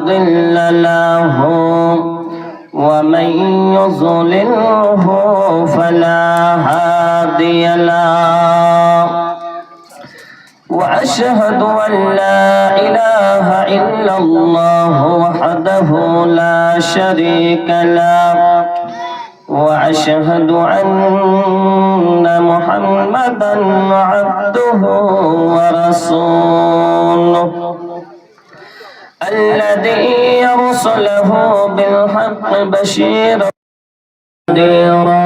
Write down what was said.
مضل له ومن يضلله فلا هادي له. وأشهد أن لا إله إلا الله وحده لا شريك له. وأشهد أن محمدا عبده ورسوله. الذي يرسله بالحق بشيرا.